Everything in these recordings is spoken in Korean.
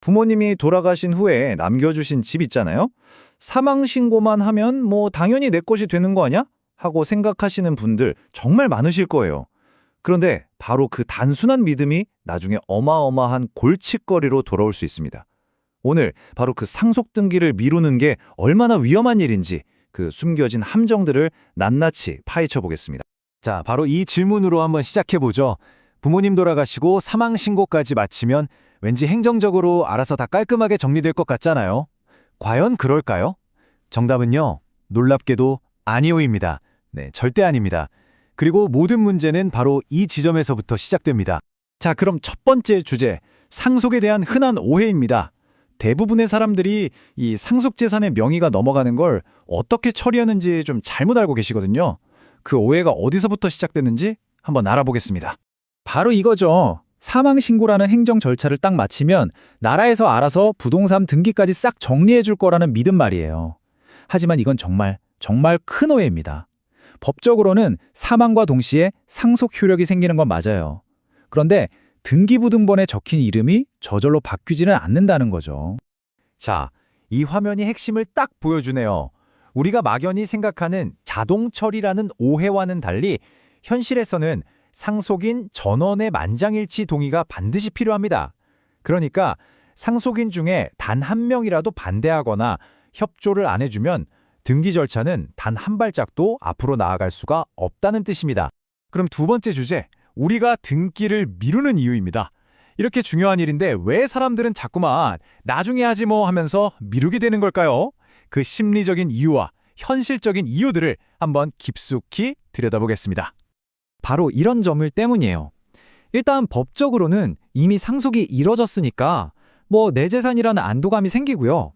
부모님이 돌아가신 후에 남겨주신 집 있잖아요. 사망 신고만 하면 뭐 당연히 내 것이 되는 거 아니야? 하고 생각하시는 분들 정말 많으실 거예요. 그런데 바로 그 단순한 믿음이 나중에 어마어마한 골칫거리로 돌아올 수 있습니다. 오늘 바로 그 상속 등기를 미루는 게 얼마나 위험한 일인지 그 숨겨진 함정들을 낱낱이 파헤쳐 보겠습니다. 자, 바로 이 질문으로 한번 시작해 보죠. 부모님 돌아가시고 사망 신고까지 마치면 왠지 행정적으로 알아서 다 깔끔하게 정리될 것 같잖아요. 과연 그럴까요? 정답은요. 놀랍게도 아니오입니다. 네, 절대 아닙니다. 그리고 모든 문제는 바로 이 지점에서부터 시작됩니다. 자, 그럼 첫 번째 주제, 상속에 대한 흔한 오해입니다. 대부분의 사람들이 이 상속 재산의 명의가 넘어가는 걸 어떻게 처리하는지 좀 잘못 알고 계시거든요. 그 오해가 어디서부터 시작됐는지 한번 알아보겠습니다. 바로 이거죠. 사망 신고라는 행정 절차를 딱 마치면 나라에서 알아서 부동산 등기까지 싹 정리해 줄 거라는 믿음 말이에요. 하지만 이건 정말 정말 큰 오해입니다. 법적으로는 사망과 동시에 상속 효력이 생기는 건 맞아요. 그런데 등기부등본에 적힌 이름이 저절로 바뀌지는 않는다는 거죠. 자, 이 화면이 핵심을 딱 보여주네요. 우리가 막연히 생각하는 자동 처리라는 오해와는 달리 현실에서는 상속인 전원의 만장일치 동의가 반드시 필요합니다. 그러니까 상속인 중에 단 한 명이라도 반대하거나 협조를 안 해주면 등기 절차는 단 한 발짝도 앞으로 나아갈 수가 없다는 뜻입니다. 그럼 두 번째 주제, 우리가 등기를 미루는 이유입니다. 이렇게 중요한 일인데 왜 사람들은 자꾸만 나중에 하지 뭐 하면서 미루게 되는 걸까요? 그 심리적인 이유와 현실적인 이유들을 한번 깊숙이 들여다보겠습니다. 바로 이런 점을 때문이에요. 일단 법적으로는 이미 상속이 이뤄졌으니까 뭐 내 재산이라는 안도감이 생기고요.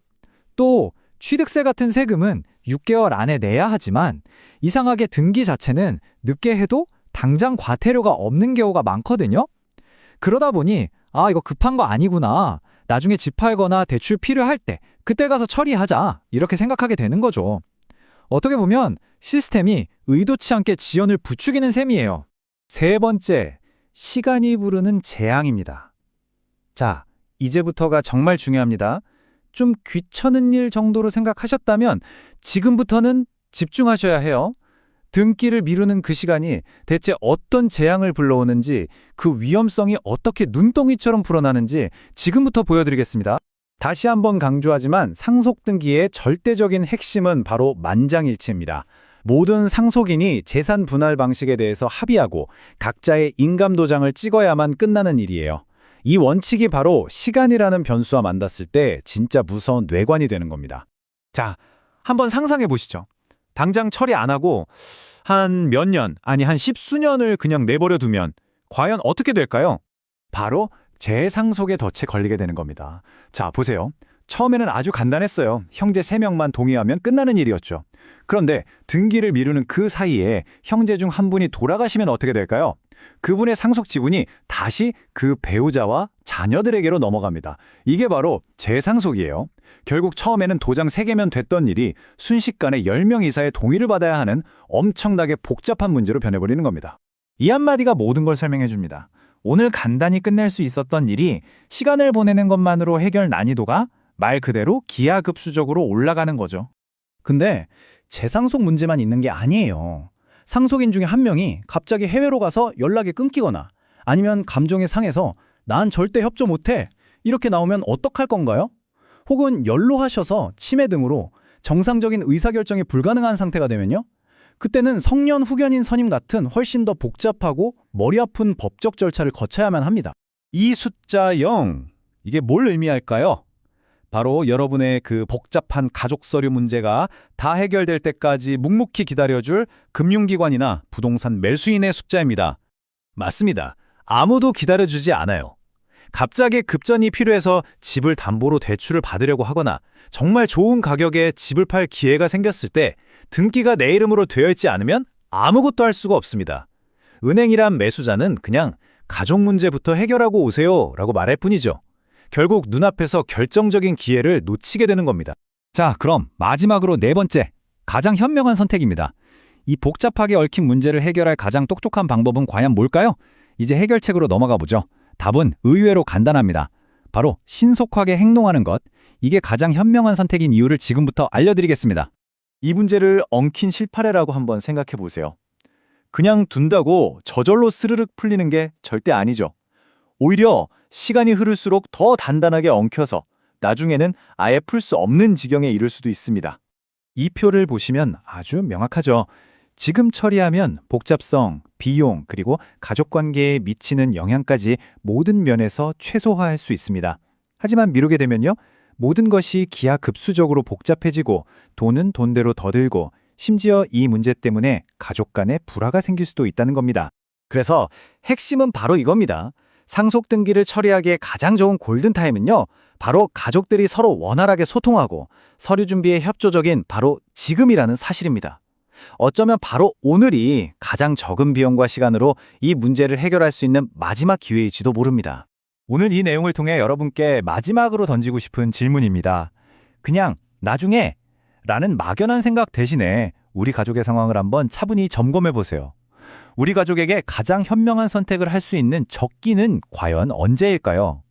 또 취득세 같은 세금은 6개월 안에 내야 하지만 이상하게 등기 자체는 늦게 해도 당장 과태료가 없는 경우가 많거든요. 그러다 보니 아 이거 급한 거 아니구나. 나중에 집 팔거나 대출 필요할 때 그때 가서 처리하자. 이렇게 생각하게 되는 거죠. 어떻게 보면 시스템이 의도치 않게 지연을 부추기는 셈이에요. 세 번째, 시간이 부르는 재앙입니다. 자, 이제부터가 정말 중요합니다. 좀 귀찮은 일 정도로 생각하셨다면 지금부터는 집중하셔야 해요. 등기를 미루는 그 시간이 대체 어떤 재앙을 불러오는지 그 위험성이 어떻게 눈덩이처럼 불어나는지 지금부터 보여드리겠습니다. 다시 한번 강조하지만 상속 등기의 절대적인 핵심은 바로 만장일치입니다. 모든 상속인이 재산 분할 방식에 대해서 합의하고 각자의 인감 도장을 찍어야만 끝나는 일이에요. 이 원칙이 바로 시간이라는 변수와 만났을 때 진짜 무서운 뇌관이 되는 겁니다. 자, 한번 상상해 보시죠. 당장 처리 안 하고 한 몇 년, 아니 한 십수년을 그냥 내버려 두면 과연 어떻게 될까요? 바로 재상속의 덫에 걸리게 되는 겁니다. 자, 보세요. 처음에는 아주 간단했어요. 형제 3명만 동의하면 끝나는 일이었죠. 그런데 등기를 미루는 그 사이에 형제 중 한 분이 돌아가시면 어떻게 될까요? 그분의 상속 지분이 다시 그 배우자와 자녀들에게로 넘어갑니다. 이게 바로 재상속이에요. 결국 처음에는 도장 3개면 됐던 일이 순식간에 10명 이상의 동의를 받아야 하는 엄청나게 복잡한 문제로 변해버리는 겁니다. 이 한마디가 모든 걸 설명해 줍니다. 오늘 간단히 끝낼 수 있었던 일이 시간을 보내는 것만으로 해결 난이도가 말 그대로 기하급수적으로 올라가는 거죠. 근데 재상속 문제만 있는 게 아니에요. 상속인 중에 한 명이 갑자기 해외로 가서 연락이 끊기거나 아니면 감정이 상해서 난 절대 협조 못해 이렇게 나오면 어떡할 건가요? 혹은 연로하셔서 치매 등으로 정상적인 의사결정이 불가능한 상태가 되면요? 그때는 성년 후견인 선임 같은 훨씬 더 복잡하고 머리 아픈 법적 절차를 거쳐야만 합니다. 이 숫자 0, 이게 뭘 의미할까요? 바로 여러분의 그 복잡한 가족 서류 문제가 다 해결될 때까지 묵묵히 기다려줄 금융기관이나 부동산 매수인의 숫자입니다. 맞습니다. 아무도 기다려주지 않아요. 갑자기 급전이 필요해서 집을 담보로 대출을 받으려고 하거나 정말 좋은 가격에 집을 팔 기회가 생겼을 때 등기가 내 이름으로 되어 있지 않으면 아무것도 할 수가 없습니다. 은행이란 매수자는 그냥 가족 문제부터 해결하고 오세요 라고 말할 뿐이죠. 결국 눈앞에서 결정적인 기회를 놓치게 되는 겁니다. 자, 그럼 마지막으로 네 번째, 가장 현명한 선택입니다. 이 복잡하게 얽힌 문제를 해결할 가장 똑똑한 방법은 과연 뭘까요? 이제 해결책으로 넘어가 보죠. 답은 의외로 간단합니다. 바로 신속하게 행동하는 것. 이게 가장 현명한 선택인 이유를 지금부터 알려드리겠습니다. 이 문제를 엉킨 실파래라고 한번 생각해 보세요. 그냥 둔다고 저절로 스르륵 풀리는 게 절대 아니죠. 오히려 시간이 흐를수록 더 단단하게 엉켜서 나중에는 아예 풀 수 없는 지경에 이를 수도 있습니다. 이 표를 보시면 아주 명확하죠. 지금 처리하면 복잡성, 비용, 그리고 가족 관계에 미치는 영향까지 모든 면에서 최소화할 수 있습니다. 하지만 미루게 되면요. 모든 것이 기하급수적으로 복잡해지고 돈은 돈대로 더 들고 심지어 이 문제 때문에 가족 간에 불화가 생길 수도 있다는 겁니다. 그래서 핵심은 바로 이겁니다. 상속 등기를 처리하기에 가장 좋은 골든타임은요. 바로 가족들이 서로 원활하게 소통하고 서류 준비에 협조적인 바로 지금이라는 사실입니다. 어쩌면 바로 오늘이 가장 적은 비용과 시간으로 이 문제를 해결할 수 있는 마지막 기회일지도 모릅니다. 오늘 이 내용을 통해 여러분께 마지막으로 던지고 싶은 질문입니다. 그냥 나중에 라는 막연한 생각 대신에 우리 가족의 상황을 한번 차분히 점검해 보세요. 우리 가족에게 가장 현명한 선택을 할 수 있는 적기는 과연 언제일까요?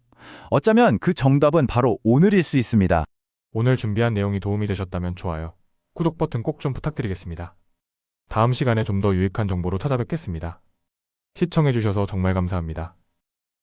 어쩌면 그 정답은 바로 오늘일 수 있습니다. 오늘 준비한 내용이 도움이 되셨다면 좋아요. 구독 버튼 꼭 좀 부탁드리겠습니다. 다음 시간에 좀 더 유익한 정보로 찾아뵙겠습니다. 시청해주셔서 정말 감사합니다.